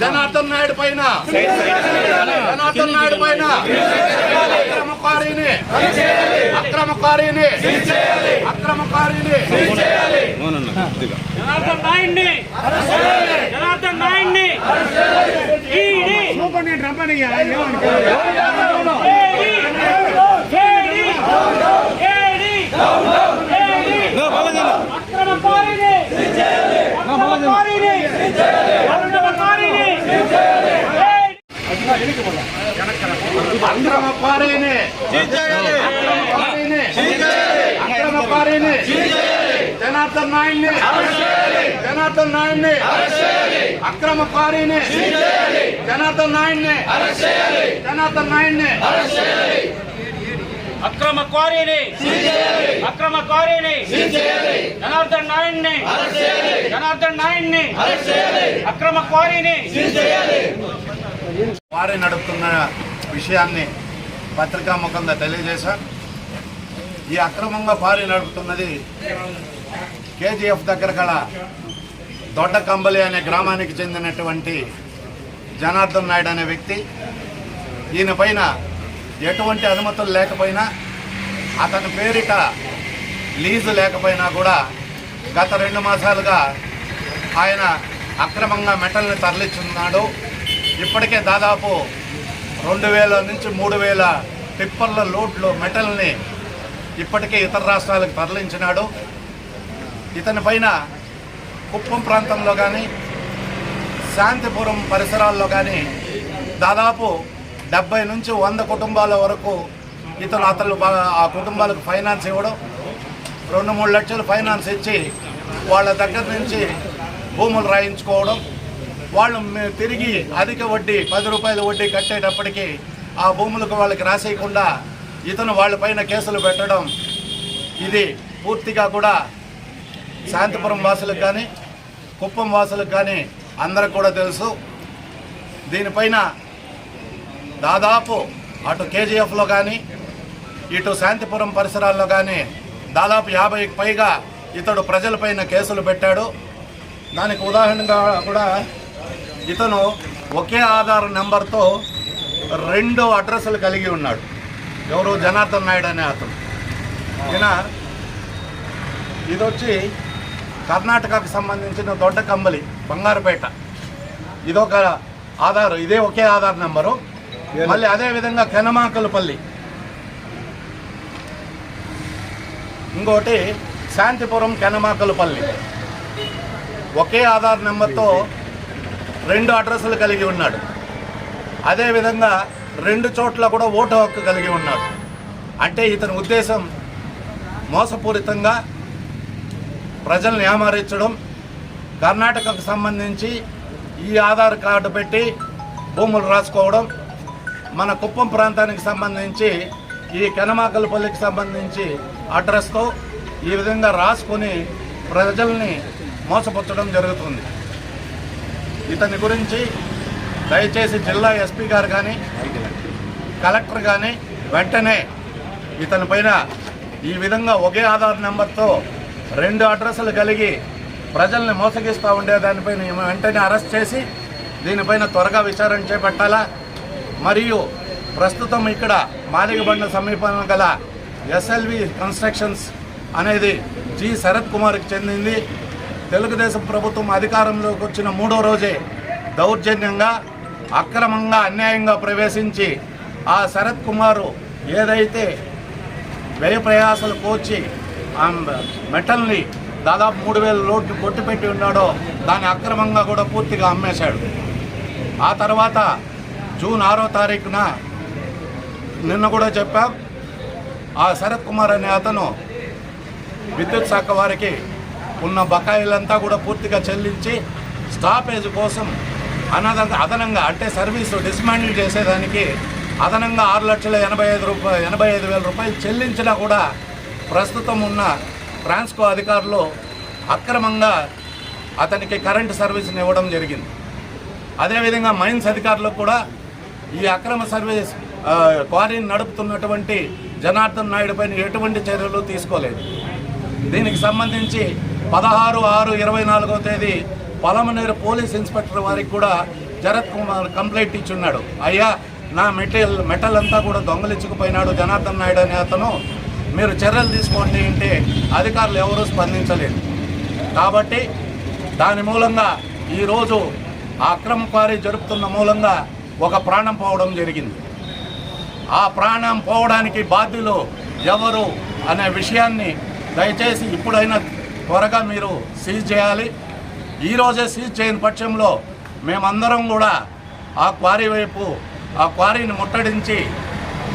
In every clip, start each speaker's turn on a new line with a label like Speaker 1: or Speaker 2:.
Speaker 1: జనార్దన్ నాయుడు పైన జనార్దన్ నాయుడు పైన అక్రమకారిని అక్రమకారిని అక్రమకారిని
Speaker 2: జనార్దన్ నాయుడిని జనార్దన్ నాయుడిని
Speaker 3: రమ్మని
Speaker 2: అక్రమకారిని అక్రమకారిని
Speaker 1: జనార్దన్ నాయుడిని జనార్దన్ నాయుడిని అక్రమకారిని జనార్దన్ నాయుడిని జనార్దన్ నాయుడిని
Speaker 2: అక్రమ క్వారీని అక్రమ క్వారీని జనార్దన్ నాయుడిని జనార్దన్ నాయుడిని అక్రమ క్వారీని
Speaker 1: వారే నడుపుతున్న విషయాన్ని పత్రికా ముఖంగా తెలియజేశాం ఈ అక్రమంగా పారి నడుపుతున్నది కేజీఎఫ్ దగ్గర గల దొడ్డ కంబలి అనే గ్రామానికి చెందినటువంటి జనార్దన్ నాయుడు అనే వ్యక్తి ఈయన పైన ఎటువంటి అనుమతులు లేకపోయినా అతని పేరిట లీజు లేకపోయినా కూడా గత రెండు మాసాలుగా ఆయన అక్రమంగా మెటల్ని తరలిస్తున్నాడు ఇప్పటికే దాదాపు రెండు వేల నుంచి మూడు వేల టిప్పర్ల లోడ్లు మెటల్ని ఇప్పటికే ఇతర రాష్ట్రాలకు తరలించినాడు. ఇతని పైన కుప్పం ప్రాంతంలో కానీ శాంతిపురం పరిసరాల్లో కానీ దాదాపు డెబ్బై నుంచి వంద కుటుంబాల వరకు ఇతను అతను ఆ కుటుంబాలకు ఫైనాన్స్ ఇవ్వడం రెండు మూడు లక్షలు ఫైనాన్స్ ఇచ్చి వాళ్ళ దగ్గర నుంచి భూములు రాయించుకోవడం వాళ్ళు తిరిగి అధిక వడ్డీ పది రూపాయల వడ్డీ కట్టేటప్పటికి ఆ భూములకు వాళ్ళకి రాసేయకుండా ఇతను వాళ్ళపైన కేసులు పెట్టడం ఇది పూర్తిగా కూడా శాంతిపురం వాసులకు కానీ కుప్పం వాసులకు కానీ అందరికి కూడా తెలుసు. దీనిపైన దాదాపు అటు కేజీఎఫ్లో కానీ ఇటు శాంతిపురం పరిసరాల్లో కానీ దాదాపు యాభైకి పైగా ఇతడు ప్రజలపైన కేసులు పెట్టాడు. దానికి ఉదాహరణగా కూడా ఇతను ఒకే ఆధార్ నెంబర్తో రెండు అడ్రస్లు కలిగి ఉన్నాడు. ఎవరు? జనార్దన్ నాయుడు అనే అతను. ఈయన ఇది వచ్చి కర్ణాటకకు సంబంధించిన దొడ్డ కంబలి బంగారుపేట. ఇదొక ఆధార్ ఇదే ఒకే ఆధార్ నెంబరు. మళ్ళీ అదే విధంగా కెనమాకలపల్లి. ఇంకోటి శాంతిపురం కెనమాకలపల్లి. ఒకే ఆధార్ నెంబర్తో రెండు అడ్రస్లు కలిగి ఉన్నాడు. అదేవిధంగా రెండు చోట్ల కూడా ఓటు హక్కు కలిగి ఉన్నాడు. అంటే ఇతని ఉద్దేశం మోసపూరితంగా ప్రజల్ని ఏమారించడం కర్ణాటకకు సంబంధించి ఈ ఆధార్ కార్డు పెట్టి భూములు రాసుకోవడం మన కుప్పం ప్రాంతానికి సంబంధించి ఈ కెనమాకలపల్లికి సంబంధించి అడ్రస్తో ఈ విధంగా రాసుకొని ప్రజల్ని మోసపుచ్చడం జరుగుతుంది. ఇతని గురించి దయచేసి జిల్లా ఎస్పీ గారు కానీ కలెక్టర్ కానీ వెంటనే ఇతని పైన ఈ విధంగా ఒకే ఆధార్ నెంబర్తో రెండు అడ్రస్లు కలిగి ప్రజల్ని మోసగిస్తూ ఉండే దానిపైన వెంటనే అరెస్ట్ చేసి దీనిపైన త్వరగా విచారణ చేపట్టాలా? మరియు ప్రస్తుతం ఇక్కడ మాదిగబండ సమీపంలో గల ఎస్ఎల్వి కన్స్ట్రక్షన్స్ అనేది జి శరత్ కుమార్కి చెందింది. తెలుగుదేశం ప్రభుత్వం అధికారంలోకి వచ్చిన మూడో రోజే దౌర్జన్యంగా అక్రమంగా అన్యాయంగా ప్రవేశించి ఆ శరత్ కుమారు ఏదైతే వ్యయ ప్రయాసాలు కోచి ఆ మెటల్ని దాదాపు మూడు వేల లోట్లు కొట్టుపెట్టి ఉన్నాడో దాన్ని అక్రమంగా కూడా పూర్తిగా అమ్మేశాడు. ఆ తర్వాత జూన్ ఆరో తారీఖున నిన్న కూడా చెప్పాం ఆ శరత్ కుమార్ అనే అతను విద్యుత్ శాఖ వారికి ఉన్న బకాయిలంతా కూడా పూర్తిగా చెల్లించి స్టాపేజ్ కోసం అనద అదనంగా అంటే సర్వీసు డిస్మాండిల్ చేసేదానికి అదనంగా ఆరు లక్షల ఎనభై ఐదు రూపాయలు ఎనభై ఐదు వేల రూపాయలు చెల్లించినా కూడా ప్రస్తుతం ఉన్న ట్రాన్స్కో అధికారులు అక్రమంగా అతనికి కరెంటు సర్వీస్ని ఇవ్వడం జరిగింది. అదేవిధంగా మైన్స్ అధికారులకు కూడా ఈ అక్రమ సర్వీస్ క్వారీని నడుపుతున్నటువంటి జనార్దన్ నాయుడు పైన ఎటువంటి చర్యలు తీసుకోలేదు. దీనికి సంబంధించి పదహారు ఆరు ఇరవై నాలుగో తేదీ పొలమనేరు పోలీస్ ఇన్స్పెక్టర్ వారికి కూడా జరత్ కుమార్ కంప్లైంట్ ఇచ్చున్నాడు. అయ్యా నా మెటీరియల్ మెటల్ అంతా కూడా దొంగలిచ్చుకుపోయినాడు జనార్దన్ నాయుడు అనే అతను. మీరు చర్యలు తీసుకోండి అంటే అధికారులు ఎవరూ స్పందించలేదు. కాబట్టి దాని మూలంగా ఈరోజు ఆ అక్రమ క్వారీ జరుపుతున్న మూలంగా ఒక ప్రాణం పోవడం జరిగింది. ఆ ప్రాణం పోవడానికి బాధ్యులు ఎవరు అనే విషయాన్ని దయచేసి ఇప్పుడైనా త్వరగా మీరు సీజ్ చేయాలి. ఈరోజే సీజ్ చేయని పక్షంలో మేమందరం కూడా ఆ క్వారీ వైపు ఆ క్వారీని ముట్టడించి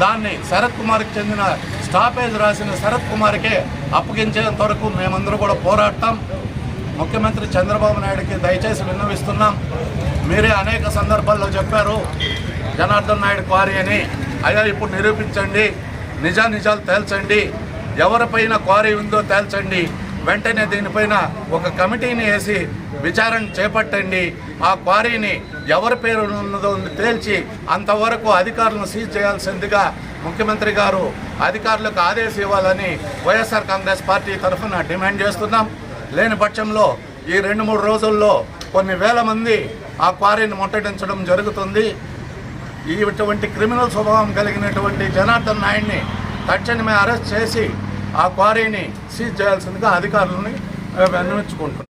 Speaker 1: దాన్ని శరత్ కుమార్కి చెందిన స్టాపేజ్ రాసిన శరత్ కుమార్కే అప్పగించేంత వరకు మేమందరూ కూడా పోరాడతాం. ముఖ్యమంత్రి చంద్రబాబు నాయుడుకి దయచేసి విన్నవిస్తున్నాం. మీరే అనేక సందర్భాల్లో చెప్పారు జనార్దన్ నాయుడు క్వారీ అని. అయ్యా ఇప్పుడు నిరూపించండి నిజా నిజాలు తేల్చండి. ఎవరిపైన క్వారీ ఉందో తేల్చండి. వెంటనే దీనిపైన ఒక కమిటీని వేసి విచారణ చేపట్టండి. ఆ క్వారీని ఎవరి పేరు ఉన్నదో తేల్చి అంతవరకు అధికారులను సీజ్ చేయాల్సిందిగా ముఖ్యమంత్రి గారు అధికారులకు ఆదేశం ఇవ్వాలని వైఎస్ఆర్ కాంగ్రెస్ పార్టీ తరఫున డిమాండ్ చేస్తున్నాం. లేని పక్షంలో ఈ రెండు మూడు రోజుల్లో కొన్ని వేల మంది ఆ క్వారీని ముట్టడించడం జరుగుతుంది. ఈ ఇటువంటి క్రిమినల్ స్వభావం కలిగినటువంటి జనార్దన్ నాయుడిని తక్షణమే అరెస్ట్ చేసి ఆ క్వారీని సీజ్ చేయాల్సిందిగా అధికారులని విన్నవించుకుంటున్నాం